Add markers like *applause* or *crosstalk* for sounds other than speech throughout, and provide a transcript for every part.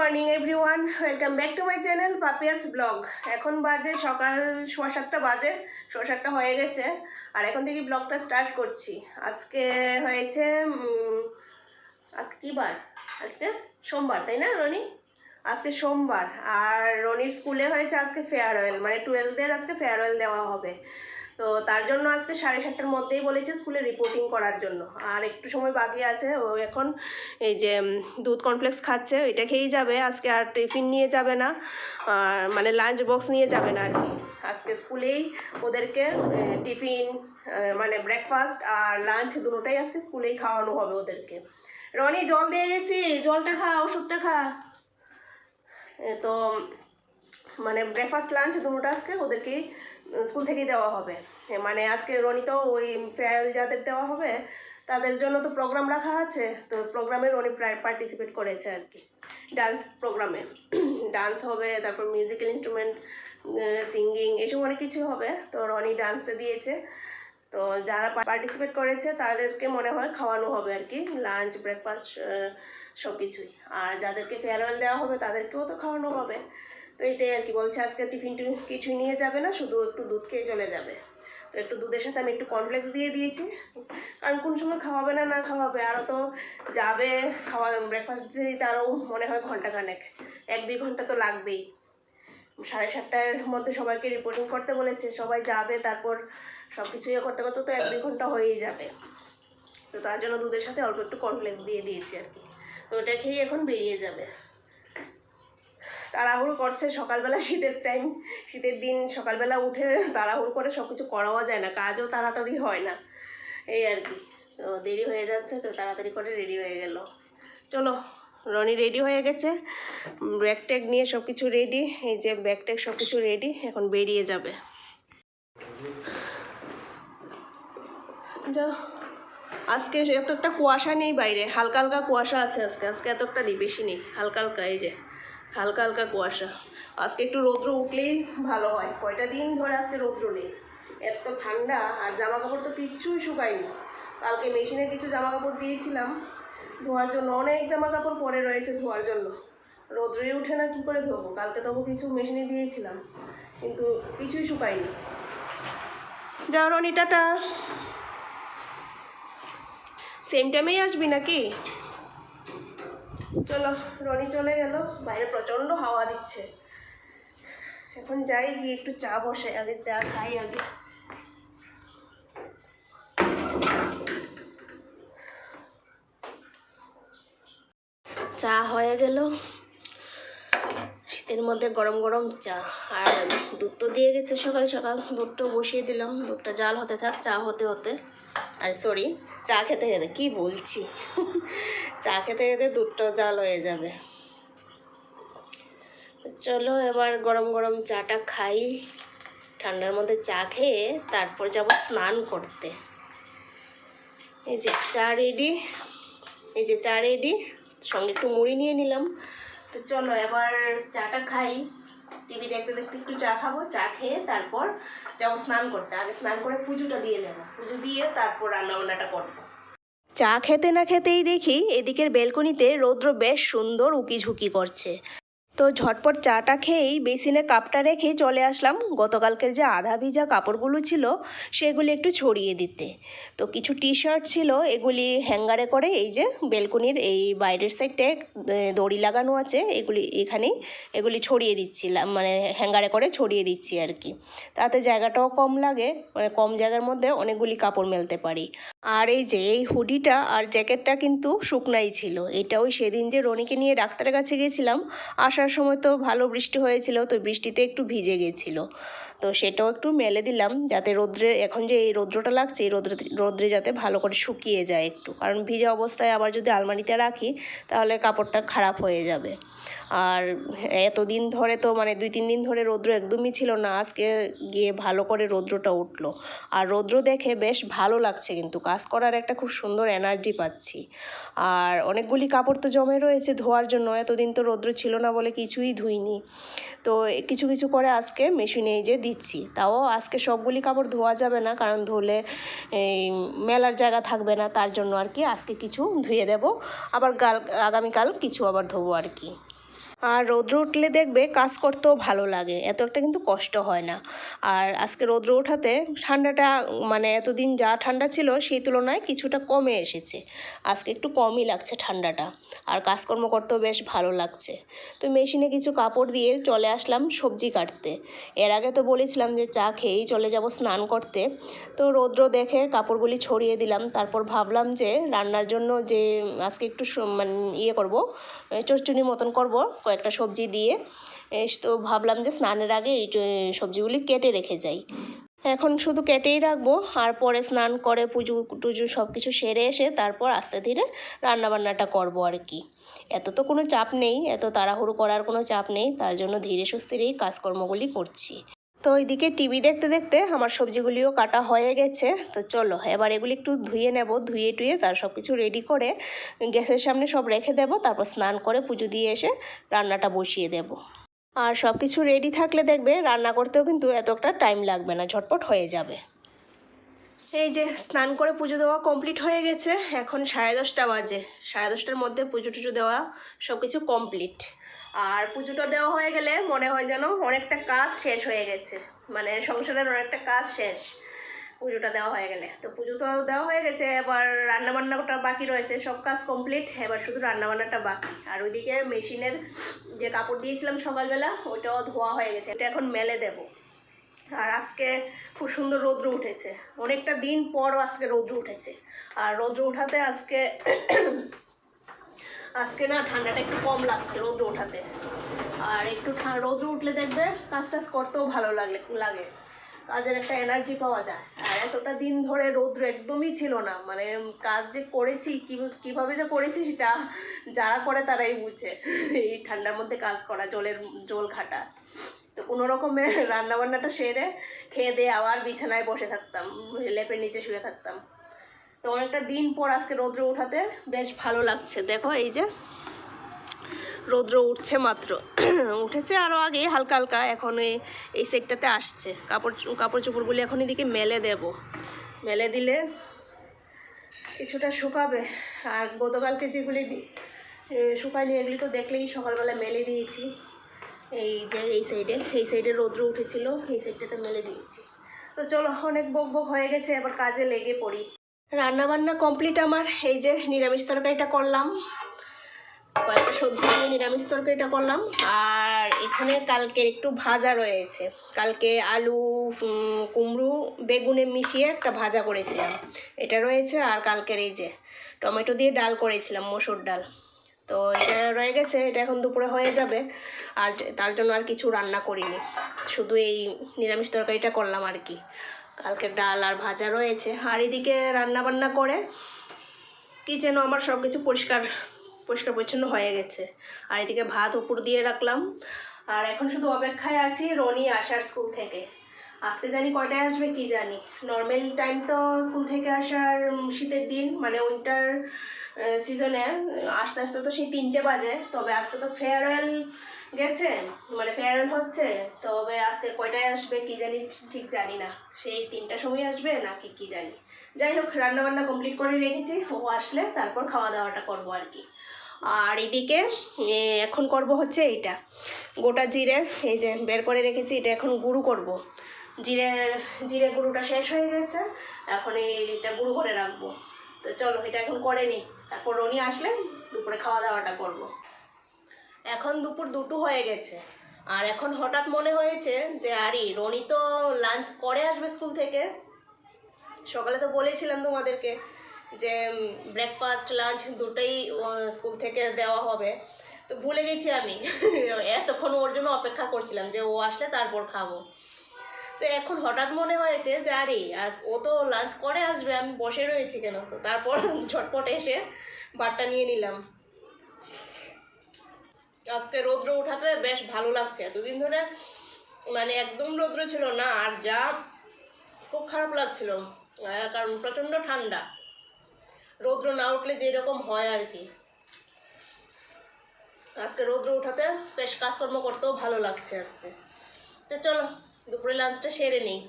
Morning everyone welcome back to my channel Papia's blog এখন বাজে সকাল সোয়া সাতটা বাজে, সোয়া সাতটা হয়ে গেছে, আর এখন থেকে ব্লগটা স্টার্ট করছি। আজকে হয়েছে আজকে কী বার? আজকে সোমবার, তাই না, রনি? আজকে সোমবার, আর রনির স্কুলে হয়েছে আজকে ফেয়ারওয়েল মানে টুয়েলভদের আজকে ফেয়ারওয়েল দেওয়া হবে। তো তার জন্য আজকে সাড়ে সাতটার মধ্যেই বলেছে স্কুলে রিপোর্টিং করার জন্য। আর একটু সময় বাকি আছে, ও এখন এই যে দুধ কমপ্লেক্স খাচ্ছে, ওইটা খেয়েই যাবে, আজকে আর টিফিন নিয়ে যাবে না মানে লাঞ্চ বক্স নিয়ে যাবে না আর কি। আজকে স্কুলেই ওদেরকে টিফিন মানে ব্রেকফাস্ট আর লাঞ্চ দুটোটাই আজকে স্কুলেই খাওয়ানো হবে ওদেরকে। রনি, জল দিয়ে গেছি, জলটা খা, ওষুধটা খা। তো মানে ব্রেকফাস্ট লাঞ্চ দুটোটা আজকে ওদেরকেই স্কুল থেকেই দেওয়া হবে। মানে আজকে রনি তো ওই ফেয়ারওয়েল যাদের দেওয়া হবে, তাদের জন্য তো প্রোগ্রাম রাখা আছে, তো প্রোগ্রামে রনি প্রায় পার্টিসিপেট করেছে আর কি। ডান্স প্রোগ্রামে ডান্স হবে, তারপর মিউজিক্যাল ইনস্ট্রুমেন্ট সিঙ্গিং এসব অনেক কিছু হবে। তো রনি ডান্সে দিয়েছে। তো যারা পার্টিসিপেট করেছে, তাদেরকে মনে হয় খাওয়ানো হবে আর কি লাঞ্চ ব্রেকফাস্ট সব কিছুই আর যাদেরকে ফেয়ারওয়েল দেওয়া হবে, তাদেরকেও তো খাওয়ানো হবে। তো এটাই আর কি বলছে, আজকে টিফিন টিফিন কিছুই নিয়ে যাবে না, শুধু একটু দুধ খেয়ে চলে যাবে। তো একটু দুধের সাথে আমি একটু কমপ্লেক্স দিয়ে দিয়েছি। কারণ কোন সময় খাওয়াবে না না খাওয়াবে আরও তো যাবে, খাওয়া ব্রেকফাস্ট দিতে দিতে আরও মনে হয় ঘণ্টা ঘন্টাখানেক এক দুই ঘণ্টা তো লাগবেই। সাড়ে সাতটার মধ্যে সবাইকে রিপোর্টিং করতে বলেছে, সবাই যাবে, তারপর সব কিছু ইয়ে করতে করতে তো এক দুই ঘণ্টা হয়েই যাবে। তো তার জন্য দুধের সাথে অল্প একটু কমপ্লেক্স দিয়ে দিয়েছি আর কি। তো ওটা খেয়ে এখন বেরিয়ে যাবে। তাড়াহুড়ো করছে, সকালবেলা শীতের টাইম শীতের দিন সকালবেলা উঠে তাড়াহুড়ো করে সব কিছু করাও যায় না, কাজও তাড়াতাড়ি হয় না। এই আর কি। তো দেরি হয়ে যাচ্ছে, তো তাড়াতাড়ি করে রেডি হয়ে গেল। চলো, রনি রেডি হয়ে গেছে। ব্যাগ ট্যাগ নিয়ে সব কিছু রেডি এই যে ব্যাগ ট্যাগ সব কিছু রেডি এখন বেরিয়ে যাবে। যা আজকে এতটা কুয়াশা নেই বাইরে, হালকা হালকা কুয়াশা আছে আজকে আজকে এতটা নেই, বেশি নেই, হালকা হালকা, এই যে। হালকা হালকা কুয়াশা। আজকে একটু রৌদ্র উঠলেই ভালো হয়। কয়টা দিন ধরে আজকে রৌদ্র নেই। এত ঠান্ডা, আর জামা কাপড় তো কিচ্ছুই শুকায়নি। কালকে মেশিনে কিছু জামা কাপড় দিয়েছিলাম। ধোয়ার জন্য অনেক জামা কাপড় পরে রয়েছে ধোয়ার জন্য। রৌদ্রে উঠে না কী করে ধোবো? কালকে তবু কিছু মেশিনে দিয়েছিলাম, কিন্তু কিছুই শুকায়নি। যাও রনি, টাটা। সেম টাইমেই আসবি নাকি? চলো, রনি চলে গেল। বাইরে প্রচণ্ড হাওয়া দিচ্ছে। এখন যাই, গিয়ে একটু চা বসে, আগে চা খাই আগে। চা হয়ে গেল। শীতের মধ্যে গরম গরম চা। আর দুধ তো দিয়ে গেছে সকাল সকাল। দুধটাও বসিয়ে দিলাম। দুধটা জাল হতে থাক, চা হতে হতে। আর সরি চা খেতে খেতে, কি বলছি? চা খেতে খেতে দুধটাও জাল হয়ে যাবে। চলো এবার গরম গরম চাটা খাই, ঠান্ডার মধ্যে চা খেয়ে তারপর যাব স্নান করতে। এই যে চা রেডি এই যে চা রেডি সঙ্গে একটু মুড়ি নিয়ে নিলাম। তো চলো এবার চাটা খাই টিভি দেখতে দেখতে একটু চা খাব, চা খেয়ে তারপর যাব স্নান করতে। আগে স্নান করে পুজোটা দিয়ে যাব পুজো দিয়ে তারপর রান্নাবান্নাটা করব। চা খেতে না খেতেই দেখি এদিকের বেলকনিতে রৌদ্র বেশ সুন্দর উকি ঝুঁকি করছে। তো ঝটপট চাটা খেয়েই বেসিনে কাপটা রেখে চলে আসলাম। গতকালকের যে আধা ভিজা কাপড়গুলো ছিল, সেগুলি একটু ছড়িয়ে দিতে। তো কিছু টি শার্ট ছিল, এগুলি হ্যাঙ্গারে করে এই যে বেলকনির এই বাইরের সাইডে দড়ি লাগানো আছে, এগুলি এখানেই, এগুলি ছড়িয়ে দিচ্ছিলাম মানে হ্যাঙ্গারে করে ছড়িয়ে দিচ্ছি আর কি। তাতে জায়গাটাও কম লাগে মানে কম জায়গার মধ্যে অনেকগুলি কাপড় মেলতে পারি। আর এই যে, এই হুডিটা আর জ্যাকেটটা কিন্তু শুকনাই ছিল। এটা ওই সেদিন যে রনিকে নিয়ে ডাক্তারের কাছে গেছিলাম, আসার সময় তো ভালো বৃষ্টি হয়েছিল, তো বৃষ্টিতে একটু ভিজে গেছিল। তো সেটাও একটু মেলে দিলাম, যাতে রোদ্রে, এখন যে এই রৌদ্রটা লাগছে, এই রৌদ্রে, রোদ্রে যাতে ভালো করে শুকিয়ে যায় একটু। কারণ ভিজা অবস্থায় আবার যদি আলমারিতে রাখি, তাহলে কাপড়টা খারাপ হয়ে যাবে। আর এতদিন ধরে তো মানে দুই, তিন দিন ধরে রৌদ্র একদমই ছিল না, আজকে গিয়ে ভালো করে রৌদ্রটা উঠল। আর রৌদ্র দেখে বেশ ভালো লাগছে কিন্তু কাজ করার একটা খুব সুন্দর এনার্জি পাচ্ছি। আর অনেকগুলি কাপড় তো জমে রয়েছে ধোয়ার জন্য, এতদিন তো রৌদ্র ছিল না বলে কিছুই ধুইনি। তো কিছু কিছু করে আজকে মেশিনে যে দিচ্ছি। তাও আজকে সবগুলি কাপড় ধোয়া যাবে না, কারণ ধুলে এই মেলার জায়গা থাকবে না, তার জন্য আর কি আজকে কিছু ধুয়ে দেব। আবার গাল, আগামীকাল কিছু আবার ধোবো আর কি। আর রৌদ্র উঠলে দেখবে কাজ করতেও ভালো লাগে। এত একটা কিন্তু কষ্ট হয় না। আর আজকে রৌদ্র ওঠাতে ঠান্ডাটা মানে এতদিন যা ঠান্ডা ছিল সেই তুলনায় কিছুটা কমে এসেছে। আজকে একটু কমই লাগছে ঠান্ডাটা। আর কাজকর্ম করতেও বেশ ভালো লাগছে। তো মেশিনে কিছু কাপড় দিয়ে চলে আসলাম সবজি কাটতে। এর আগে তো বলেছিলাম যে চা খেয়েই চলে যাব স্নান করতে। তো রৌদ্র দেখে কাপড়গুলি ছড়িয়ে দিলাম। তারপর ভাবলাম যে রান্নার জন্য যে আজকে একটু মানে ইয়ে করব চচ্চড়ি মতন করব। কয়েকটা সবজি দিয়ে তো ভাবলাম যে স্নানের আগে এই সবজিগুলি কেটে রেখে যাই। এখন শুধু কেটেই রাখব, আর পরে স্নান করে পুজো টুজো সব কিছু সেরে এসে তারপর আস্তে ধীরে রান্নাবান্নাটা করব আর কি। এত তো কোনো চাপ নেই, এত তাড়াহুড়ো করার কোনো চাপ নেই, তার জন্য ধীরে সুস্থিরেই কাজকর্মগুলি করছি। তো ওইদিকে টিভি দেখতে দেখতে আমার সবজিগুলিও কাটা হয়ে গেছে। তো চলো, এবার এগুলি একটু ধুয়ে নেব, ধুয়ে টুয়ে তার সব কিছু রেডি করে গ্যাসের সামনে সব রেখে দেবো, তারপর স্নান করে পুজো দিয়ে এসে রান্নাটা বসিয়ে দেব। আর সব কিছু রেডি থাকলে দেখবে রান্না করতেও কিন্তু এতটা টাইম লাগবে না, ঝটপট হয়ে যাবে। এই যে স্নান করে পুজো দেওয়া কমপ্লিট হয়ে গেছে, এখন সাড়ে দশটা বাজে, সাড়ে দশটার মধ্যে পুজো টুজো দেওয়া সব কিছু কমপ্লিট আর পুজোটা দেওয়া হয়ে গেলে মনে হয় যেন অনেকটা কাজ শেষ হয়ে গেছে। মানে সংসারের অনেকটা কাজ শেষ পুজোটা দেওয়া হয়ে গেলে। তো পুজো তো দেওয়া হয়ে গেছে, এবার রান্নাবান্নাটা বাকি রয়েছে, সব কাজ কমপ্লিট এবার শুধু রান্নাবান্নাটা বাকি। আর ওইদিকে মেশিনের যে কাপড় দিয়েছিলাম সকালবেলা, ওইটাও ধোয়া হয়ে গেছে, এটা এখন মেলে দেবো। আর আজকে খুব সুন্দর রৌদ্র উঠেছে। অনেকটা দিন পর আজকে রৌদ্র উঠেছে। আর রৌদ্র উঠাতে আজকে আজকে না ঠান্ডাটা একটু কম লাগছে রৌদ্র ওঠাতে। আর একটু রৌদ্র উঠলে দেখবে কাজ টাজ করতেও ভালো লাগে লাগে। কাজের একটা এনার্জি পাওয়া যায়। আর এতটা দিন ধরে রৌদ্র একদমই ছিল না। মানে কাজ যে করেছি কীভাবে যে করেছি সেটা যারা করে তারাই বুঝে। এই ঠান্ডার মধ্যে কাজ করা, জলের জল ঘাটা। তো কোনো রকমে রান্নাবান্নাটা সেরে খেয়ে দিয়ে আবার বিছানায় বসে থাকতাম। লেপের নিচে শুয়ে থাকতাম। তো অনেকটা দিন পর আজকে রৌদ্র উঠাতে বেশ ভালো লাগছে। দেখো এই যে রৌদ্র উঠছে মাত্র। *clears throat* উঠেছে আরও আগে হালকা হালকা। এখন এই সেটটাতে আসছে। কাপড় কাপড় চোপড়গুলি এখন এদিকে মেলে দেব। মেলে দিলে কিছুটা শুকাবে। আর গতকালকে যেগুলি শুকায়নি এগুলি তো দেখলেই সকালবেলা মেলে দিয়েছি। এই যে, এই সাইডে এই সাইডে রৌদ্র উঠেছিল, এই সাইডটাতে মেলে দিয়েছি। তো চলো, অনেক বক বক হয়ে গেছে, এবার কাজে লেগে পড়ি। রান্না বান্না কমপ্লিট আমার। এই যে নিরামিষ তরকারিটা করলাম। কয়েকটা সবজি দিয়ে নিরামিষ তরকারিটা করলাম। আর এখানে কালকে একটু ভাজা রয়েছে। কালকে আলু কুমড়ো, বেগুনে মিশিয়ে একটা ভাজা করেছিলাম। এটা রয়েছে আর কালকের এই যে টমেটো দিয়ে ডাল করেছিলাম, মসুর ডাল। তো এটা রয়ে গেছে, এটা এখন দুপুরে হয়ে যাবে। আর তার জন্য আর কিছু রান্না করিনি। শুধু এই নিরামিষ তরকারিটা করলাম আর কি। কালকে ডাল আর ভাজা রয়েছে। আর এদিকে রান্না বান্না করে কিচেনও আমার সব কিছু পরিষ্কার পরিষ্কার পরিচ্ছন্ন হয়ে গেছে। আর এদিকে ভাত উপর দিয়ে রাখলাম। আর এখন শুধু অপেক্ষায় আছি রনি আসার স্কুল থেকে। আজকে জানি কয়টায় আসবে কি জানি। নর্মাল টাইম তো স্কুল থেকে আসার শীতের দিন মানে উইন্টার সিজনে আস্তে আস্তে তো সেই তিনটে বাজে। তবে আজকে তো ফেয়ারওয়েল গেছে? মানে ফেয়ারওয়েল হচ্ছে? তবে আজকে কয়টায় আসবে কি জানি ঠিক জানি না। সেই তিনটার সময় আসবে নাকি কি জানি। যাই হোক, রান্নাবান্না কমপ্লিট করে রেখেছি। ও আসলে তারপর খাওয়া দাওয়াটা করব আর কি। আর এদিকে এখন করব হচ্ছে এইটা। গোটা জিরে, এই যে বের করে রেখেছি, এটা এখন গুঁড়ো করব। জিরে জিরে গুঁড়োটা শেষ হয়ে গেছে। এখন এইটা গুঁড়ো করে রাখব। তো চলো, এটা এখন করে নিই। তারপর রনি আসলে দুপুরে খাওয়া দাওয়াটা করব। এখন দুপুর দুটো হয়ে গেছে। আর এখন হঠাৎ মনে হয়েছে যে, আরে, রনি তো লাঞ্চ করে আসবে স্কুল থেকে। সকালে তো বলেছিলাম তোমাদেরকে যে ব্রেকফাস্ট লাঞ্চ দুটোই স্কুল থেকে দেওয়া হবে। তো ভুলে গেছি আমি। *laughs* এতক্ষণ ওর জন্য অপেক্ষা করছিলাম যে, ও আসলে তারপর খাব। তো এখন হঠাৎ মনে হয়েছে যে, আরে, আজ ও তো লাঞ্চ করে আসবে, আমি বসে রয়েছি কেন? তো তারপর *laughs* ঝটপট এসে বারটা নিয়ে নিলাম। আজকে রৌদ্র উঠাতে বেশ ভালো লাগছে। এতদিন ধরে মানে একদম রৌদ্র ছিল না, আর যা খুব খারাপ লাগছিল। কারণ প্রচণ্ড ঠান্ডা। রৌদ্র না উঠলে যেরকম হয় আর কি। আজকে রৌদ্র উঠাতে বেশ কাজকর্ম করতেও ভালো লাগছে আজকে। তো চলো, দুপুরে লাঞ্চটা সেরে নিই।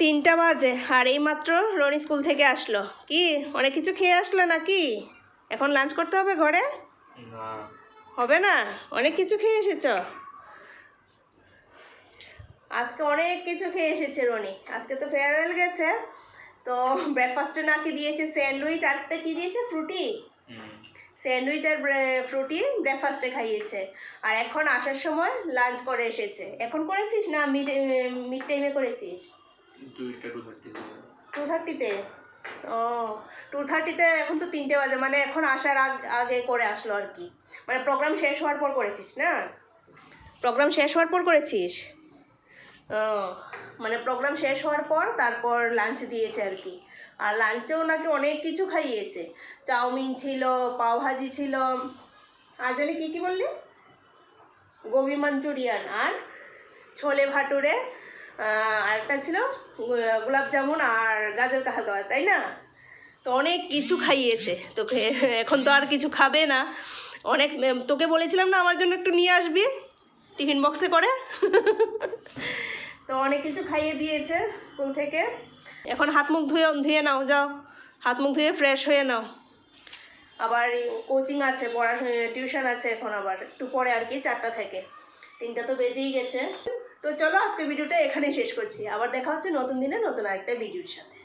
তিনটা বাজে, আর এই মাত্র রনি স্কুল থেকে আসলো। কি, অনেক কিছু খেয়ে আসলো নাকি? এখন লাঞ্চ করতে হবে ঘরে? না। হবে না? অনেক কিছু খেয়ে এসেছ? আজকে অনেক কিছু খেয়ে এসেছে রনি। আজকে তো ফেয়ারওয়েল গেছে। তো ব্রেকফাস্টে নাকি দিয়েছে স্যান্ডউইচ আরটা কি দিয়েছে? ফ্রুটি স্যান্ডউইচ আর ফ্রুটি ব্রেকফাস্টে খাইয়েছে। আর এখন আসার সময় লাঞ্চ করে এসেছে। এখন করেছিস না? মিড মিড টাইমে করেছিস? টু থার্টিতে ও টু থার্টিতে এখন তো তিনটে বাজে মানে এখন আসার আগ- করে আসলো আর কি। মানে প্রোগ্রাম শেষ হওয়ার পর করেছিস, না? প্রোগ্রাম শেষ হওয়ার পর করেছিস? ও মানে প্রোগ্রাম শেষ হওয়ার পর তারপর লাঞ্চ দিয়েছে আর কি। আর লাঞ্চেও নাকি অনেক কিছু খাইয়েছে। চাউমিন ছিল পাওভাজি ছিল। আর জানি কী কী বললি? গোবি মাঞ্চুরিয়ান আর ছোলে ভাটুরে আরেকটা ছিল গোলাপ জামুন আর গাজর কা হালুয়া তাই না? তো অনেক কিছু খাইয়েছে। তোকে এখন তো আর কিছু খাবে না। অনেক তোকে বলেছিলাম না আমার জন্য একটু নিয়ে আসবি, টিফিন বক্সে করে। তো অনেক কিছু খাইয়ে দিয়েছে স্কুল থেকে। এখন হাত মুখ ধুয়ে ধুয়ে নাও, যাও। হাত মুখ ধুয়ে ফ্রেশ হয়ে নাও। আবার কোচিং আছে পড়া টিউশন আছে এখন আবার, একটু পরে আর কি, চারটা থেকে। তিনটা তো বেজেই গেছে। তো চলো আজকের ভিডিওটা এখানে শেষ করছি। আবার দেখা হচ্ছে নতুন দিনে নতুন আরেকটা ভিডিওর সাথে।